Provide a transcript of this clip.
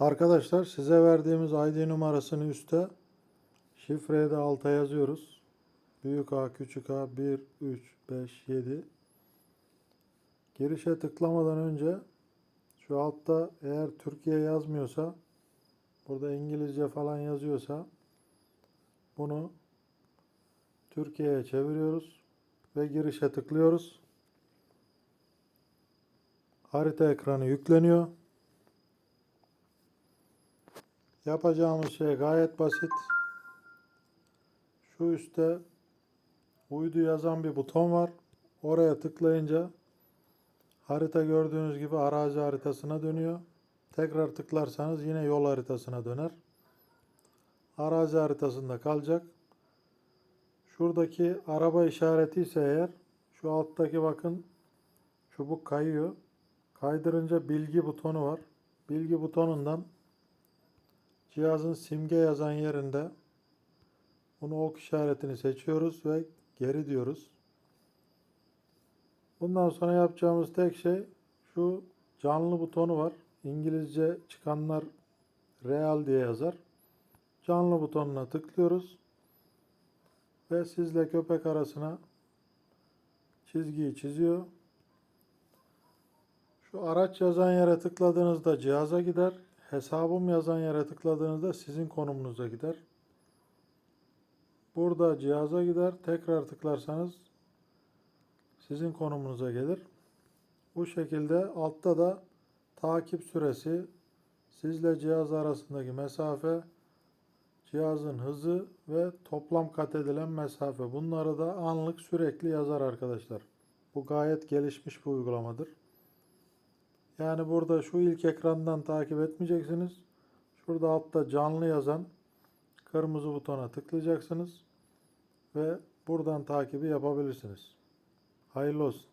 Arkadaşlar size verdiğimiz ID numarasını üstte şifreyi de alta yazıyoruz. Büyük A, küçük A, 1, 3, 5, 7. Girişe tıklamadan önce şu altta eğer Türkiye yazmıyorsa burada İngilizce falan yazıyorsa bunu Türkiye'ye çeviriyoruz ve girişe tıklıyoruz. Harita ekranı yükleniyor. Yapacağımız şey gayet basit. Şu üstte uydu yazan bir buton var. Oraya tıklayınca harita gördüğünüz gibi arazi haritasına dönüyor. Tekrar tıklarsanız yine yol haritasına döner. Arazi haritasında kalacak. Şuradaki araba işareti ise eğer şu alttaki bakın çubuk kayıyor. Kaydırınca bilgi butonu var. Bilgi butonundan cihazın simge yazan yerinde bunu ok işaretini seçiyoruz ve geri diyoruz. Bundan sonra yapacağımız tek şey şu canlı butonu var. İngilizce çıkanlar real diye yazar. Canlı butonuna tıklıyoruz ve sizle köpek arasına çizgiyi çiziyor. Şu araç yazan yere tıkladığınızda cihaza gider. Hesabım yazan yere tıkladığınızda sizin konumunuza gider. Burada cihaza gider. Tekrar tıklarsanız sizin konumunuza gelir. Bu şekilde altta da takip süresi, sizle cihaz arasındaki mesafe, cihazın hızı ve toplam kat edilen mesafe. Bunları da anlık sürekli yazar arkadaşlar. Bu gayet gelişmiş bir uygulamadır. Yani burada şu ilk ekrandan takip etmeyeceksiniz. Şurada altta canlı yazan kırmızı butona tıklayacaksınız ve buradan takibi yapabilirsiniz. Hayırlı olsun.